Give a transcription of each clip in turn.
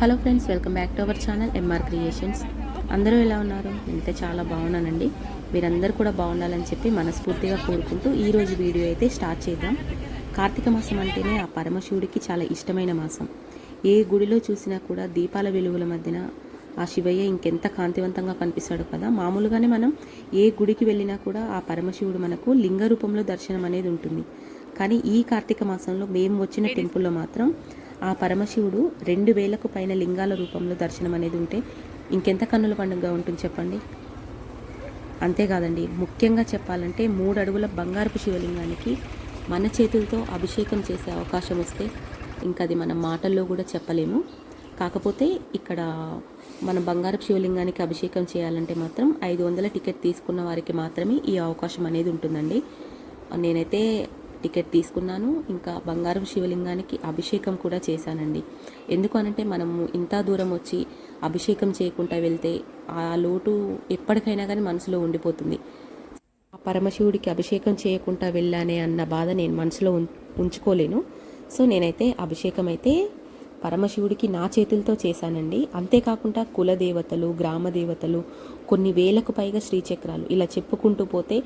Hello friends welcome back to our channel MR creations అందరూ ఎలా ఉన్నారు? నేనైతే చాలా బాగున్నానండి. మీరందరూ కూడా బాగుండాలని చెప్పి మనస్ఫూర్తిగా కోరుకుంటూ ఈ రోజు వీడియో అయితే స్టార్ట్ చేద్దాం. కార్తీక మాసం అంటేనే ఆ పరమశివుడికి చాలా ఇష్టమైన మాసం. ఏ గుడిలో చూసినా కూడా దీపాల వెలుగుల మధ్యన ఆ శివయ్య ఇంకెంత కాంతివంతంగా కనిపిస్తాడు కదా! మామూలుగానే మనం ఏ గుడికి వెళ్ళినా కూడా ఆ పరమశివుడు మనకు లింగ రూపంలో దర్శనం అనేది ఉంటుంది. కానీ ఈ కార్తీక మాసంలో మేము వచ్చిన టెంపుల్లో మాత్రం ఆ పరమశివుడు రెండు వేలకు పైన లింగాల రూపంలో దర్శనం అనేది ఉంటే ఇంకెంత కన్నుల పండుగ ఉంటుంది చెప్పండి? అంతేకాదండి ముఖ్యంగా చెప్పాలంటే మూడు అడుగుల బంగారపు శివలింగానికి మన చేతులతో అభిషేకం చేసే అవకాశం వస్తే ఇంకా అది మన మాటల్లో కూడా చెప్పలేము. కాకపోతే ఇక్కడ మన బంగారపు శివలింగానికి అభిషేకం చేయాలంటే మాత్రం ఐదు వందల టికెట్ తీసుకున్న వారికి మాత్రమే ఈ అవకాశం అనేది ఉంటుందండి. నేనైతే టికెట్ తీసుకున్నాను. ఇంకా బంగారం శివలింగానికి అభిషేకం కూడా చేశానండి. ఎందుకు అనంటే మనము ఇంత దూరం వచ్చి అభిషేకం చేయకుండా వెళ్తే ఆ లోటు ఎప్పటికైనా కానీ మనసులో ఉండిపోతుంది. ఆ పరమశివుడికి అభిషేకం చేయకుండా వెళ్ళానే అన్న బాధ నేను మనసులో ఉం- ఉంచుకోలేను. సో నేనైతే అభిషేకం అయితే పరమశివుడికి నా చేతులతో చేశానండి. అంతేకాకుండా కుల దేవతలు గ్రామ దేవతలు కొన్ని వేలకు పైగా శ్రీచక్రాలు ఇలా చెప్పుకుంటూ పోతే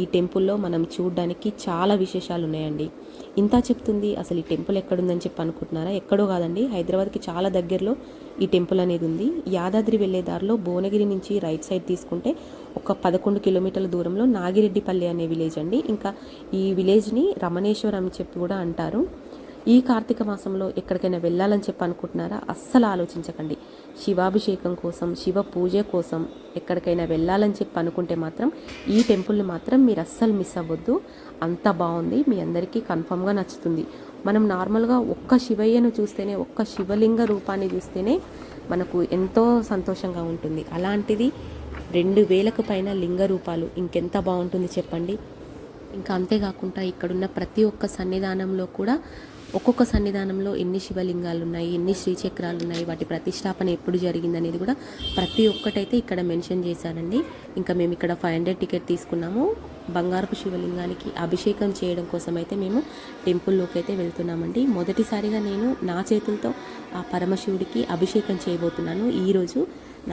ఈ టెంపుల్లో మనం చూడడానికి చాలా విశేషాలు ఉన్నాయండి ఇంత చెప్తుంది అసలు ఈ టెంపుల్ ఎక్కడుందని చెప్పి అనుకుంటున్నారా? ఎక్కడో కాదండి హైదరాబాద్కి చాలా దగ్గరలో ఈ టెంపుల్ అనేది ఉంది. యాదాద్రి వెళ్ళే దారిలో భువనగిరి నుంచి రైట్ సైడ్ తీసుకుంటే ఒక పదకొండు కిలోమీటర్ల దూరంలో నాగిరెడ్డిపల్లి అనే విలేజ్ అండి. ఇంకా ఈ విలేజ్ని రమణేశ్వరం అని చెప్పి కూడా అంటారు. ఈ కార్తీక మాసంలో ఎక్కడికైనా వెళ్ళాలని చెప్పి అనుకుంటున్నారా అస్సలు ఆలోచించకండి. శివాభిషేకం కోసం శివ పూజ కోసం ఎక్కడికైనా వెళ్ళాలని చెప్పి అనుకుంటే మాత్రం ఈ టెంపుల్ని మాత్రం మీరు అస్సలు మిస్ అవ్వద్దు. అంత బాగుంది. మీ అందరికీ కన్ఫామ్గా నచ్చుతుంది. మనం నార్మల్గా ఒక్క శివయ్యను చూస్తేనే ఒక్క శివలింగ రూపాన్ని చూస్తేనే మనకు ఎంతో సంతోషంగా ఉంటుంది. అలాంటిది రెండు వేలకు పైన లింగ రూపాలు ఇంకెంత బాగుంటుంది చెప్పండి. ఇంకా అంతేకాకుండా ఇక్కడున్న ప్రతి ఒక్క సన్నిధానంలో కూడా ఒక్కొక్క సన్నిధానంలో ఎన్ని శివలింగాలు ఉన్నాయి ఎన్ని శ్రీచక్రాలు ఉన్నాయి వాటి ప్రతిష్టాపన ఎప్పుడు జరిగింది అనేది కూడా ప్రతి ఒక్కటైతే ఇక్కడ మెన్షన్ చేశారండి ఇంకా మేము ఇక్కడ ఫైవ్ హండ్రెడ్ టికెట్ తీసుకున్నాము. బంగారపు శివలింగానికి అభిషేకం చేయడం కోసం అయితే మేము టెంపుల్లోకి అయితే వెళ్తున్నామండి. మొదటిసారిగా నేను నా చేతులతో ఆ పరమశివుడికి అభిషేకం చేయబోతున్నాను. ఈరోజు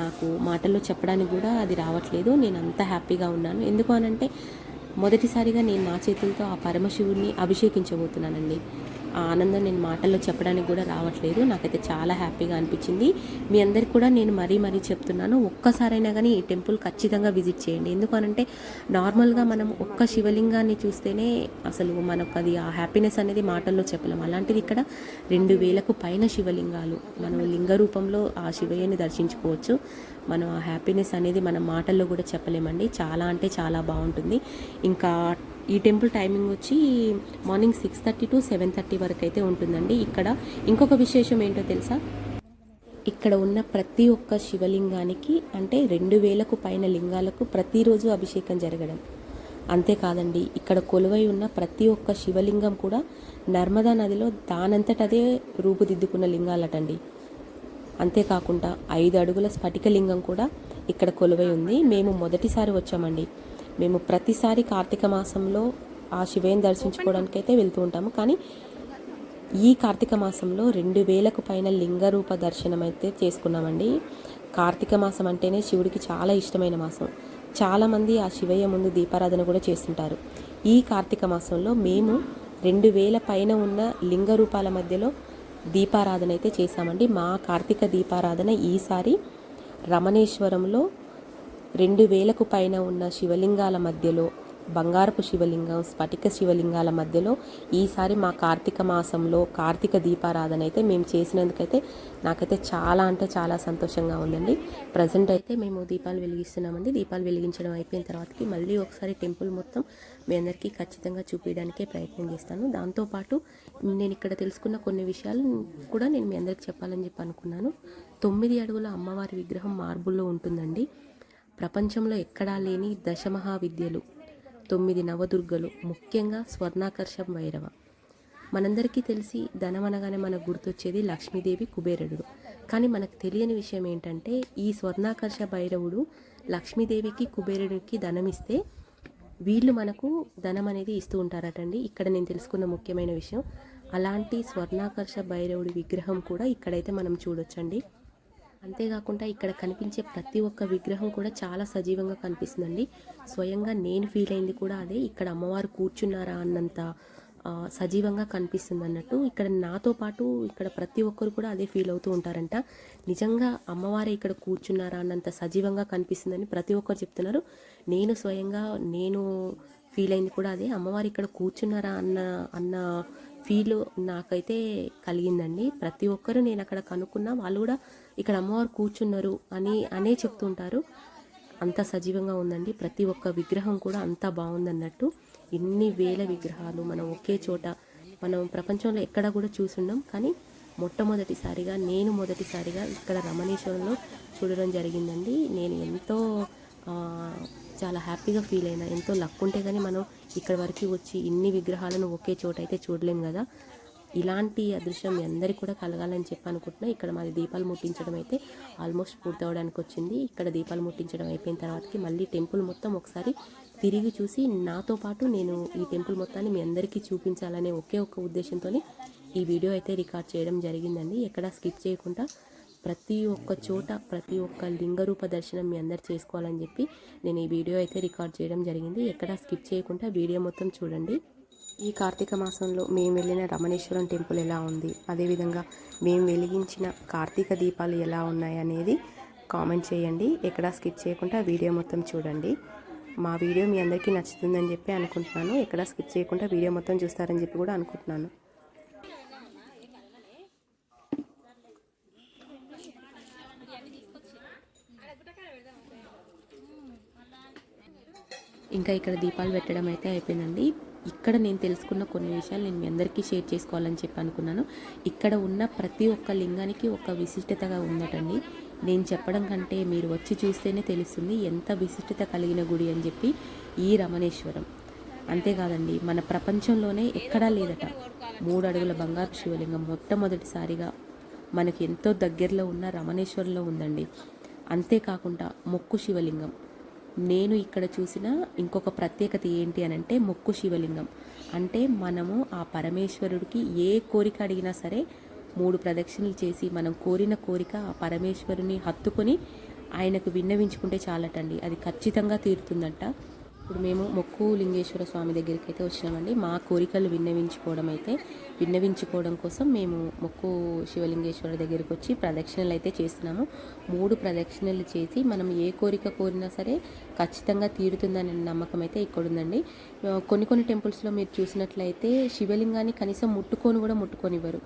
నాకు మాటల్లో చెప్పడానికి కూడా అది రావట్లేదు. నేను అంత హ్యాపీగా ఉన్నాను. ఎందుకు అనంటే మొదటిసారిగా నేను నా చేతులతో ఆ పరమశివుడిని అభిషేకించబోతున్నానండి. ఆ ఆనందం నేను మాటల్లో చెప్పడానికి కూడా రావట్లేదు. నాకైతే చాలా హ్యాపీగా అనిపించింది. మీ అందరికి కూడా నేను మరీ మరీ చెప్తున్నాను. ఒక్కసారైనా కానీ ఈ టెంపుల్ ఖచ్చితంగా విజిట్ చేయండి. ఎందుకనంటే నార్మల్గా మనం ఒక్క శివలింగాన్ని చూస్తేనే అసలు మనకు అది ఆ హ్యాపీనెస్ అనేది మాటల్లో చెప్పలేము అలాంటిది ఇక్కడ రెండు వేలకు పైన శివలింగాలు. మనం లింగ రూపంలో ఆ శివయ్యని దర్శించుకోవచ్చు. మనం ఆ హ్యాపీనెస్ అనేది మన మాటల్లో కూడా చెప్పలేమండి. చాలా అంటే చాలా బాగుంటుంది. ఇంకా ఈ టెంపుల్ టైమింగ్ వచ్చి morning six thirty to seven thirty వరకు అయితే ఉంటుందండి. ఇక్కడ ఇంకొక విశేషం ఏంటో తెలుసా? ఇక్కడ ఉన్న ప్రతి ఒక్క శివలింగానికి అంటే రెండు వేలకు పైన లింగాలకు ప్రతిరోజు అభిషేకం జరగడం. అంతేకాదండి ఇక్కడ కొలువై ఉన్న ప్రతి ఒక్క శివలింగం కూడా నర్మదా నదిలో దానంతటదే రూపుదిద్దుకున్న లింగాలటండి. అంతేకాకుండా ఐదు అడుగుల స్ఫటికలింగం కూడా ఇక్కడ కొలువై ఉంది. మేము మొదటిసారి వచ్చామండి. మేము ప్రతిసారి కార్తీక మాసంలో ఆ శివయ్యని దర్శించుకోవడానికి అయితే వెళ్తూ ఉంటాము. కానీ ఈ కార్తీక మాసంలో రెండు వేలకు పైన లింగ రూప దర్శనం అయితే చేసుకున్నామండి. కార్తీక మాసం అంటేనే శివుడికి చాలా ఇష్టమైన మాసం. చాలామంది ఆ శివయ్య ముందు దీపారాధన కూడా చేస్తుంటారు. ఈ కార్తీక మాసంలో మేము రెండు వేల పైన ఉన్న లింగ రూపాల మధ్యలో దీపారాధన అయితే చేశామండి. మా కార్తీక దీపారాధన ఈసారి రమణేశ్వరంలో రెండు వేలకు పైన ఉన్న శివలింగాల మధ్యలో బంగారపు శివలింగం స్ఫటిక శివలింగాల మధ్యలో ఈసారి మా కార్తీక మాసంలో కార్తీక దీపారాధన అయితే మేము చేసినందుకైతే నాకైతే చాలా అంటే చాలా సంతోషంగా ఉందండి. ప్రజెంట్ అయితే మేము దీపాలు వెలిగిస్తున్నామండి. దీపాలు వెలిగించడం అయిపోయిన తర్వాతకి మళ్ళీ ఒకసారి టెంపుల్ మొత్తం మీ అందరికీ ఖచ్చితంగా చూపించడానికే ప్రయత్నం చేస్తాను. దాంతోపాటు నేను ఇక్కడ తెలుసుకున్న కొన్ని విషయాలు కూడా నేను మీ అందరికి చెప్పాలని చెప్పి అనుకున్నాను. తొమ్మిది అడుగుల అమ్మవారి విగ్రహం మార్బుల్లో ఉంటుందండి. ప్రపంచంలో ఎక్కడా లేని దశమహావిద్యలు తొమ్మిది నవదుర్గలు ముఖ్యంగా స్వర్ణాకర్షం భైరవ మనందరికీ తెలిసి ధనం అనగానే మనకు గుర్తొచ్చేది లక్ష్మీదేవి కుబేరుడు. కానీ మనకు తెలియని విషయం ఏంటంటే ఈ స్వర్ణాకర్ష భైరవుడు లక్ష్మీదేవికి కుబేరుడికి ధనం ఇస్తే వీళ్ళు మనకు ధనం అనేది ఇస్తూ ఉంటారటండి. ఇక్కడ నేను తెలుసుకున్న ముఖ్యమైన విషయం. అలాంటి స్వర్ణాకర్ష భైరవుడి విగ్రహం కూడా ఇక్కడైతే మనం చూడొచ్చండి. అంతేకాకుండా ఇక్కడ కనిపించే ప్రతి ఒక్క విగ్రహం కూడా చాలా సజీవంగా కనిపిస్తుందండి. స్వయంగా నేను ఫీల్ అయింది కూడా అదే ఇక్కడ అమ్మవారు కూర్చున్నారా అన్నంత సజీవంగా కనిపిస్తుంది అన్నట్టు ఇక్కడ నాతో పాటు ఇక్కడ ప్రతి ఒక్కరు కూడా అదే ఫీల్ అవుతూ ఉంటారంట. నిజంగా అమ్మవారే ఇక్కడ కూర్చున్నారా అన్నంత సజీవంగా కనిపిస్తుందని ప్రతి ఒక్కరు చెప్తున్నారు. నేను స్వయంగా నేను ఫీల్ అయింది కూడా అదే అమ్మవారు ఇక్కడ కూర్చున్నారా అన్న అన్న ఫీల్ నాకైతే కలిగిందండి. ప్రతి ఒక్కరు నేను అక్కడ కనుక్కున్నా వాళ్ళు కూడా ఇక్కడ అమ్మవారు కూర్చున్నారు అని అనే చెప్తుంటారు. అంత సజీవంగా ఉందండి. ప్రతి ఒక్క విగ్రహం కూడా అంత బాగుందన్నట్టు. ఎన్ని వేల విగ్రహాలు మనం ఒకే చోట మనం ప్రపంచంలో ఎక్కడ కూడా చూసుండం. కానీ మొట్టమొదటిసారిగా నేను మొదటిసారిగా ఇక్కడ రమణేశ్వరంలో చూడడం జరిగిందండి. నేను ఎంతో చాలా హ్యాపీగా ఫీల్ అయినా. ఎంతో లక్ ఉంటే కానీ మనం ఇక్కడ వరకు వచ్చి ఇన్ని విగ్రహాలను ఒకే చోట అయితే చూడలేం కదా. ఇలాంటి అదృశ్యం మీ అందరికీ కూడా కలగాలని చెప్పి అనుకుంటున్నా. ఇక్కడ మాది దీపాలు ముట్టించడం అయితే ఆల్మోస్ట్ పూర్తవడానికి వచ్చింది. ఇక్కడ దీపాలు ముట్టించడం అయిపోయిన తర్వాతకి మళ్ళీ టెంపుల్ మొత్తం ఒకసారి తిరిగి చూసి నాతో పాటు నేను ఈ టెంపుల్ మొత్తాన్ని మీ అందరికీ చూపించాలనే ఒకే ఒక ఉద్దేశంతో ఈ వీడియో అయితే రికార్డ్ చేయడం జరిగిందండి. ఎక్కడ స్కిప్ చేయకుండా ప్రతి ఒక్క చోట ప్రతి ఒక్క లింగరూప దర్శనం మీ అందరు చేసుకోవాలని చెప్పి నేను ఈ వీడియో అయితే రికార్డ్ చేయడం జరిగింది. ఎక్కడ స్కిప్ చేయకుండా వీడియో మొత్తం చూడండి. ఈ కార్తీక మాసంలో మేము వెళ్ళిన రమణేశ్వరం టెంపుల్ ఎలా ఉంది? అదేవిధంగా మేము వెలిగించిన కార్తీక దీపాలు ఎలా ఉన్నాయి అనేది కామెంట్ చేయండి. ఎక్కడ స్కిప్ చేయకుండా వీడియో మొత్తం చూడండి. మా వీడియో మీ అందరికీ నచ్చుతుందని చెప్పి అనుకుంటున్నాను. ఎక్కడ స్కిప్ చేయకుండా వీడియో మొత్తం చూస్తారని చెప్పి కూడా అనుకుంటున్నాను. ఇంకా ఇక్కడ దీపాలు పెట్టడం అయితే అయిపోయిందండి. ఇక్కడ నేను తెలుసుకున్న కొన్ని విషయాలు నేను మీ అందరికీ షేర్ చేసుకోవాలని చెప్పి అనుకున్నాను. ఇక్కడ ఉన్న ప్రతి ఒక్క లింగానికి ఒక విశిష్టతగా ఉందటండి. నేను చెప్పడం కంటే మీరు వచ్చి చూస్తేనే తెలుస్తుంది ఎంత విశిష్టత కలిగిన గుడి అని చెప్పి ఈ రమణేశ్వరం. అంతేకాదండి మన ప్రపంచంలోనే ఎక్కడా లేదట. మూడు అడుగుల బంగారు శివలింగం మొట్టమొదటిసారిగా మనకి ఎంతో దగ్గరలో ఉన్న రమణేశ్వరంలో ఉందండి. అంతేకాకుండా మొక్కు శివలింగం. నేను ఇక్కడ చూసిన ఇంకొక ప్రత్యేకత ఏంటి అని అంటే మొక్కు శివలింగం. అంటే మనము ఆ పరమేశ్వరుడికి ఏ కోరిక అడిగినా సరే మూడు ప్రదక్షిణలు చేసి మనం కోరిన కోరిక ఆ పరమేశ్వరుని హత్తుకొని ఆయనకు విన్నవించుకుంటే చాలటండి. అది ఖచ్చితంగా తీరుతుందంట. ఇప్పుడు మేము మొక్కు లింగేశ్వర స్వామి దగ్గరికి అయితే వచ్చినామండి. మా కోరికలు విన్నవించుకోవడం అయితే విన్నవించుకోవడం కోసం మేము మొక్కు శివలింగేశ్వర దగ్గరికి వచ్చి ప్రదక్షిణలు అయితే చేస్తున్నాము. మూడు ప్రదక్షిణలు చేసి మనం ఏ కోరిక కోరినా సరే ఖచ్చితంగా తీరుతుందనే నమ్మకం అయితే ఇక్కడ ఉందండి కొన్ని కొన్ని టెంపుల్స్లో మీరు చూసినట్లయితే శివలింగాన్ని కనీసం ముట్టుకొని కూడా ముట్టుకొనివ్వరు.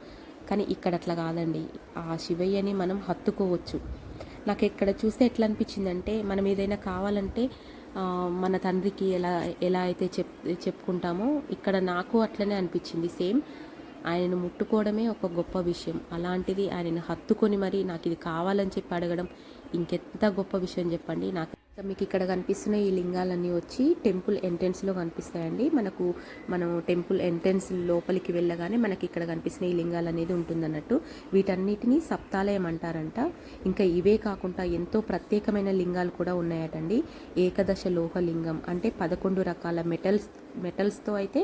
కానీ ఇక్కడ అట్లా కాదండి. ఆ శివయ్యని మనం హత్తుకోవచ్చు. నాకు ఇక్కడ చూస్తే ఎట్లా అనిపించిందంటే మనం ఏదైనా కావాలంటే మన తండ్రికి ఎలా ఎలా అయితే చెప్ చెప్పుకుంటామో ఇక్కడ నాకు అట్లనే అనిపించింది. సేమ్ ఆయనను ముట్టుకోవడమే ఒక గొప్ప విషయం. అలాంటిది ఆయనను హత్తుకొని మరి నాకు ఇది కావాలని చెప్పి అడగడం ఇంకెంత గొప్ప విషయం చెప్పండి. నాకు మీకు ఇక్కడ కనిపిస్తున్న ఈ లింగాలన్నీ వచ్చి టెంపుల్ ఎంట్రన్స్లో కనిపిస్తాయండి. మనకు మనం టెంపుల్ ఎంట్రన్స్ లోపలికి వెళ్ళగానే మనకి ఇక్కడ కనిపిస్తున్న ఈ లింగాలు అనేది ఉంటుందన్నట్టు. వీటన్నిటిని సప్తాలయం అంటారంట. ఇంకా ఇవే కాకుండా ఎంతో ప్రత్యేకమైన లింగాలు కూడా ఉన్నాయటండి. ఏకదశ లోహ లింగం అంటే పదకొండు రకాల మెటల్స్ మెటల్స్తో అయితే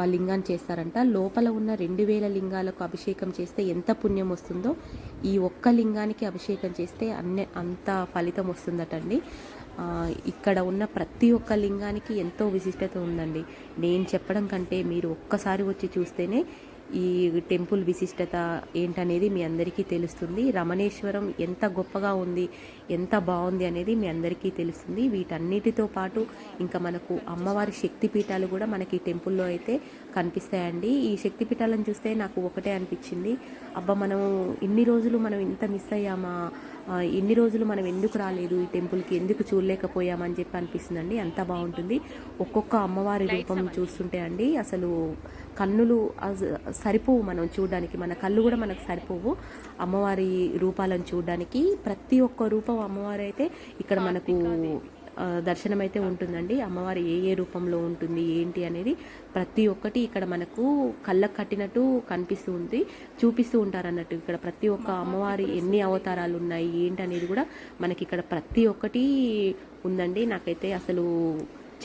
ఆ లింగాన్ని చేస్తారంట. లోపల ఉన్న రెండు వేల లింగాలకు అభిషేకం చేస్తే ఎంత పుణ్యం వస్తుందో ఈ ఒక్క లింగానికి అభిషేకం చేస్తే అన్ని అంత ఫలితం వస్తుందటండి. ఇక్కడ ఉన్న ప్రతి ఒక్క లింగానికి ఎంతో విశిష్టత ఉందండి. నేను చెప్పడం కంటే మీరు ఒక్కసారి వచ్చి చూస్తేనే ఈ టెంపుల్ విశిష్టత ఏంటనేది మీ అందరికీ తెలుస్తుంది. రమణేశ్వరం ఎంత గొప్పగా ఉంది ఎంత బాగుంది అనేది మీ అందరికీ తెలుస్తుంది. వీటన్నిటితో పాటు ఇంకా మనకు అమ్మవారి శక్తిపీఠాలు కూడా మనకి టెంపుల్లో అయితే కనిపిస్తాయండి. ఈ శక్తిపీఠాలను చూస్తే నాకు ఒకటే అనిపించింది. అబ్బా మనం ఇన్ని రోజులు మనం ఇంత మిస్ అయ్యామా? ఎన్ని ఇన్ని రోజులు మనం ఎందుకు రాలేదు? ఈ టెంపుల్కి ఎందుకు చూడలేకపోయామని చెప్పి అనిపిస్తుందండి. అంత బాగుంటుంది. ఒక్కొక్క అమ్మవారి రూపం చూస్తుంటే అండి అసలు కన్నులు సరిపోవు మనం చూడడానికి. మన కళ్ళు కూడా మనకు సరిపోవు. అమ్మవారి రూపాలను చూడడానికి. ప్రతి ఒక్క రూపం అమ్మవారు అయితే ఇక్కడ మనకు దర్శనం అయితే ఉంటుందండి. అమ్మవారి ఏ ఏ రూపంలో ఉంటుంది ఏంటి అనేది ప్రతి ఒక్కటి ఇక్కడ మనకు కళ్ళకు కట్టినట్టు కనిపిస్తూ ఉంది. చూపిస్తూ ఉంటారు అన్నట్టు ఇక్కడ ప్రతి ఒక్క అమ్మవారి ఎన్ని అవతారాలు ఉన్నాయి ఏంటి అనేది కూడా మనకి ఇక్కడ ప్రతి ఒక్కటి ఉందండి. నాకైతే అసలు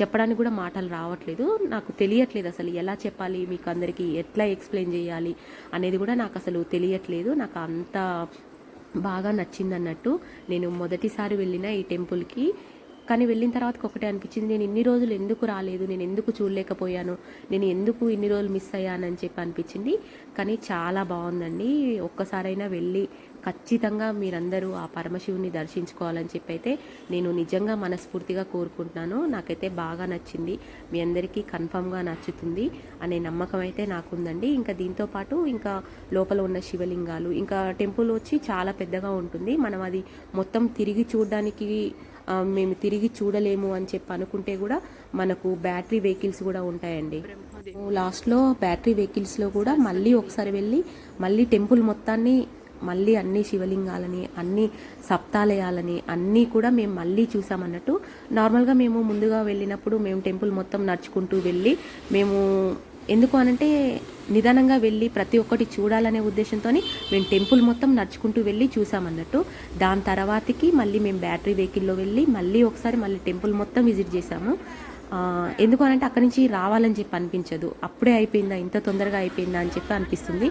చెప్పడానికి కూడా మాటలు రావట్లేదు. నాకు తెలియట్లేదు అసలు ఎలా చెప్పాలి మీకు అందరికీ ఎట్లా ఎక్స్ప్లెయిన్ చేయాలి అనేది కూడా నాకు అసలు తెలియట్లేదు. నాకు అంత బాగా నచ్చిందన్నట్టు నేను మొదటిసారి వెళ్ళిన ఈ టెంపుల్కి కానీ వెళ్ళిన తర్వాత ఒకటే అనిపించింది నేను ఇన్ని రోజులు ఎందుకు రాలేదు? నేను ఎందుకు చూడలేకపోయాను? నేను ఎందుకు ఇన్ని రోజులు మిస్ అయ్యానని చెప్పి అనిపించింది. కానీ చాలా బాగుందండి. ఒక్కసారైనా వెళ్ళి ఖచ్చితంగా మీరందరూ ఆ పరమశివుని దర్శించుకోవాలని చెప్పి అయితే నేను నిజంగా మనస్ఫూర్తిగా కోరుకుంటున్నాను. నాకైతే బాగా నచ్చింది. మీ అందరికీ కన్ఫామ్గా నచ్చుతుంది అనే నమ్మకం అయితే నాకుందండి. ఇంకా దీంతో పాటు ఇంకా లోపల ఉన్న శివలింగాలు ఇంకా టెంపుల్ వచ్చి చాలా పెద్దగా ఉంటుంది. మనం అది మొత్తం తిరిగి చూడడానికి మేము తిరిగి చూడలేము అని చెప్పి అనుకుంటే కూడా మనకు బ్యాటరీ వెహికల్స్ కూడా ఉంటాయండి. లాస్ట్లో బ్యాటరీ వెహికల్స్లో కూడా మళ్ళీ ఒకసారి వెళ్ళి మళ్ళీ టెంపుల్ మొత్తాన్ని మళ్ళీ అన్ని శివలింగాలని అన్ని సప్తాలయాలని అన్నీ కూడా మేము మళ్ళీ చూసామన్నట్టు. నార్మల్గా మేము ముందుగా వెళ్ళినప్పుడు మేము టెంపుల్ మొత్తం నడుచుకుంటూ వెళ్ళి మేము ఎందుకు అనంటే నిదానంగా వెళ్ళి ప్రతి ఒక్కటి చూడాలనే ఉద్దేశంతో మేము టెంపుల్ మొత్తం నడుచుకుంటూ వెళ్ళి చూసామన్నట్టు దాని తర్వాతకి మళ్ళీ మేము బ్యాటరీ వెహికల్లో వెళ్ళి మళ్ళీ ఒకసారి మళ్ళీ టెంపుల్ మొత్తం విజిట్ చేసాము ఎందుకు అనంటే అక్కడి నుంచి రావాలని చెప్పి అనిపించదు. అప్పుడే అయిపోయిందా ఇంత తొందరగా అయిపోయిందా అని చెప్పి అనిపిస్తుంది.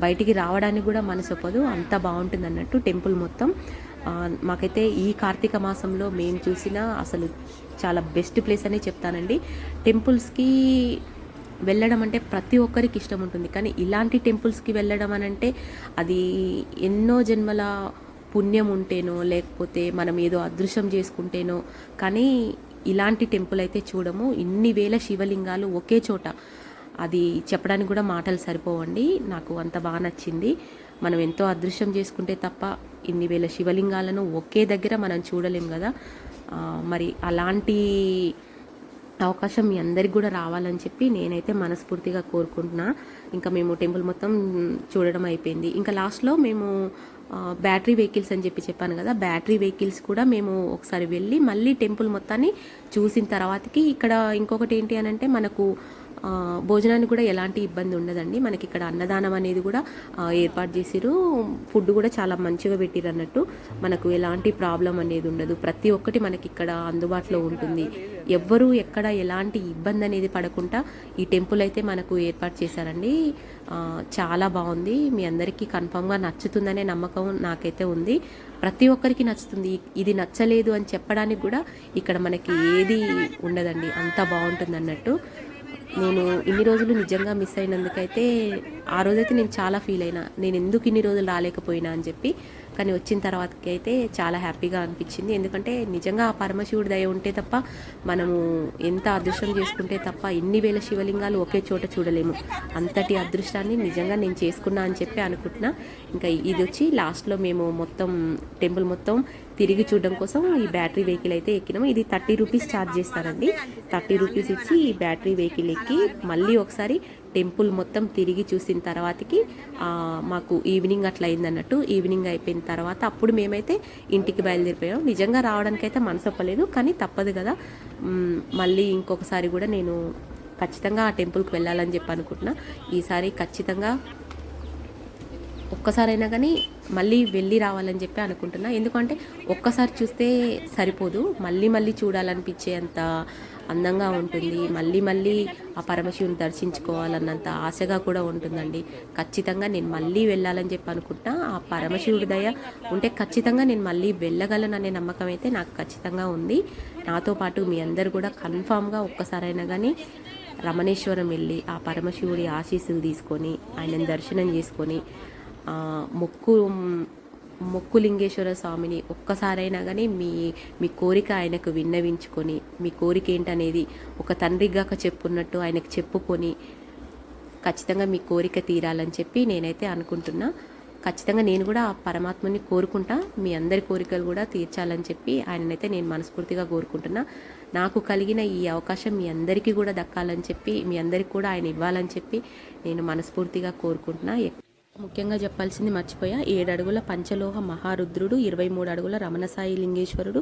బయటికి రావడానికి కూడా మనసు ఒప్పదు. అంత బాగుంటుంది అన్నట్టు టెంపుల్ మొత్తం. మాకైతే ఈ కార్తీక మాసంలో మేము చూసిన అసలు చాలా బెస్ట్ ప్లేస్ అనే చెప్తానండి. టెంపుల్స్కి వెళ్ళడం అంటే ప్రతి ఒక్కరికి ఇష్టం ఉంటుంది. కానీ ఇలాంటి టెంపుల్స్కి వెళ్ళడం అని అంటే అది ఎన్నో జన్మల పుణ్యం ఉంటేనో లేకపోతే మనం ఏదో అదృశ్యం చేసుకుంటేనో కానీ ఇలాంటి టెంపుల్ అయితే చూడము. ఇన్ని వేల శివలింగాలు ఒకే చోట. అది చెప్పడానికి కూడా మాటలు సరిపోవండి. నాకు అంత బాగా నచ్చింది. మనం ఎంతో అదృశ్యం చేసుకుంటే తప్ప ఇన్ని వేల శివలింగాలను ఒకే దగ్గర మనం చూడలేం కదా. మరి అలాంటి అవకాశం మీ అందరికి కూడా రావాలని చెప్పి నేనైతే మనస్ఫూర్తిగా కోరుకుంటున్నా. ఇంకా మేము టెంపుల్ మొత్తం చూడడం అయిపోయింది. ఇంకా లాస్ట్లో మేము బ్యాటరీ వెహికల్స్ అని చెప్పి చెప్పాను కదా బ్యాటరీ వెహికల్స్ కూడా మేము ఒకసారి వెళ్ళి మళ్ళీ టెంపుల్ మొత్తాన్ని చూసిన తర్వాతకి ఇక్కడ ఇంకొకటి ఏంటి అని అంటే మనకు భోజనానికి కూడా ఎలాంటి ఇబ్బంది ఉండదండి. మనకి ఇక్కడ అన్నదానం అనేది కూడా ఏర్పాటు చేసిరు ఫుడ్ కూడా చాలా మంచిగా పెట్టిరు అన్నట్టు. మనకు ఎలాంటి ప్రాబ్లం అనేది ఉండదు. ప్రతి ఒక్కటి మనకి ఇక్కడ అందుబాటులో ఉంటుంది. ఎవ్వరూ ఎక్కడ ఎలాంటి ఇబ్బంది అనేది పడకుండా ఈ టెంపుల్ అయితే మనకు ఏర్పాటు చేశారండి. చాలా బాగుంది. మీ అందరికీ కన్ఫామ్గా నచ్చుతుందనే నమ్మకం నాకైతే ఉంది. ప్రతి ఒక్కరికి నచ్చుతుంది. ఇది నచ్చలేదు అని చెప్పడానికి కూడా ఇక్కడ మనకి ఏది ఉండదండి. అంత బాగుంటుంది అన్నట్టు. నేను ఇన్ని రోజులు నిజంగా మిస్ అయినందుకైతే ఆ రోజైతే నేను చాలా ఫీల్ అయినా. నేను ఎందుకు ఇన్ని రోజులు రాలేకపోయినా అని చెప్పి కానీ వచ్చిన తర్వాతకి అయితే చాలా హ్యాపీగా అనిపించింది. ఎందుకంటే నిజంగా ఆ పరమశివుడి దయ ఉంటే తప్ప మనము ఎంత అదృష్టం చేసుకుంటే తప్ప ఇన్ని వేల శివలింగాలు ఒకే చోట చూడలేము. అంతటి అదృష్టాన్ని నిజంగా నేను చేసుకున్నా అని చెప్పి అనుకుంటున్నా. ఇంకా ఇది వచ్చి లాస్ట్లో మేము మొత్తం టెంపుల్ మొత్తం తిరిగి చూడడం కోసం ఈ బ్యాటరీ వెహికల్ అయితే ఎక్కినాము. ఇది థర్టీ రూపీస్ ఛార్జ్ చేస్తారండి. థర్టీ రూపీస్ ఇచ్చి ఈ బ్యాటరీ వెహికల్ ఎక్కి మళ్ళీ ఒకసారి టెంపుల్ మొత్తం తిరిగి చూసిన తర్వాతకి మాకు ఈవినింగ్ అట్లా అయిందన్నట్టు ఈవినింగ్ అయిపోయిన తర్వాత అప్పుడు మేమైతే ఇంటికి బయలుదేరిపోయాం. నిజంగా రావడానికైతే మనసు ఒప్పలేదు కానీ తప్పదు కదా. మళ్ళీ ఇంకొకసారి కూడా నేను ఖచ్చితంగా ఆ టెంపుల్కి వెళ్ళాలని చెప్పి అనుకుంటున్నా. ఈసారి ఖచ్చితంగా ఒక్కసారైనా కానీ మళ్ళీ వెళ్ళి రావాలని చెప్పి అనుకుంటున్నా. ఎందుకంటే ఒక్కసారి చూస్తే సరిపోదు. మళ్ళీ మళ్ళీ చూడాలనిపించే అంత అందంగా ఉంటుంది. మళ్ళీ మళ్ళీ ఆ పరమశివుని దర్శించుకోవాలన్నంత ఆశగా కూడా ఉంటుందండి. ఖచ్చితంగా నేను మళ్ళీ వెళ్ళాలని చెప్పి అనుకుంటున్నా. ఆ పరమశివుడి దయ ఉంటే ఖచ్చితంగా నేను మళ్ళీ వెళ్ళగలను అనే నమ్మకం అయితే నాకు ఖచ్చితంగా ఉంది. నాతో పాటు మీ అందరు కూడా కన్ఫామ్గా ఒక్కసారైనా కానీ రమణేశ్వరం వెళ్ళి ఆ పరమశివుడి ఆశీస్సులు తీసుకొని ఆయనను దర్శనం చేసుకొని ముక్కు మొక్కు మొక్కులింగేశ్వర స్వామిని ఒక్కసారైనా కానీ మీ మీ కోరిక ఆయనకు విన్నవించుకొని మీ కోరిక ఏంటనేది ఒక తండ్రిగాక చెప్పున్నట్టు ఆయనకు చెప్పుకొని ఖచ్చితంగా మీ కోరిక తీరాలని చెప్పి నేనైతే అనుకుంటున్నా. ఖచ్చితంగా నేను కూడా ఆ పరమాత్మని కోరుకుంటా. మీ అందరి కోరికలు కూడా తీర్చాలని చెప్పి ఆయననైతే నేను మనస్ఫూర్తిగా కోరుకుంటున్నా. నాకు కలిగిన ఈ అవకాశం మీ అందరికీ కూడా దక్కాలని చెప్పి మీ అందరికీ కూడా ఆయన ఇవ్వాలని చెప్పి నేను మనస్ఫూర్తిగా కోరుకుంటున్నా. ముఖ్యంగా చెప్పాల్సింది మర్చిపోయా. ఏడు అడుగుల పంచలోహ మహారుద్రుడు ఇరవై మూడు అడుగుల రమణసాయి లింగేశ్వరుడు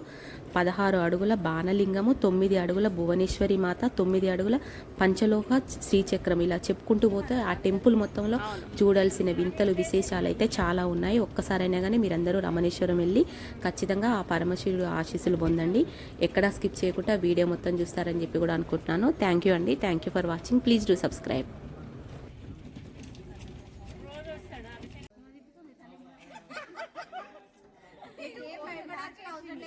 పదహారు అడుగుల బాణలింగము తొమ్మిది అడుగుల భువనేశ్వరి మాత తొమ్మిది అడుగుల పంచలోహ శ్రీచక్రం. ఇలా చెప్పుకుంటూ పోతే ఆ టెంపుల్ మొత్తంలో చూడాల్సిన వింతలు విశేషాలు అయితే చాలా ఉన్నాయి. ఒక్కసారైనా కానీ మీరందరూ రమణేశ్వరం వెళ్ళి ఖచ్చితంగా ఆ పరమశివుడు ఆశీస్సులు పొందండి. ఎక్కడా స్కిప్ చేయకుండా వీడియో మొత్తం చూస్తారని చెప్పి కూడా అనుకుంటున్నాను. థ్యాంక్ యూ అండి. Thank you for watching. Please do subscribe.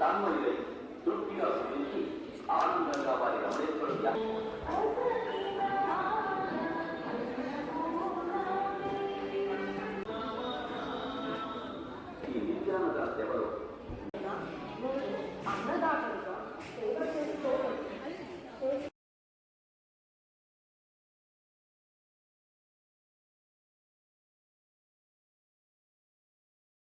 单位的。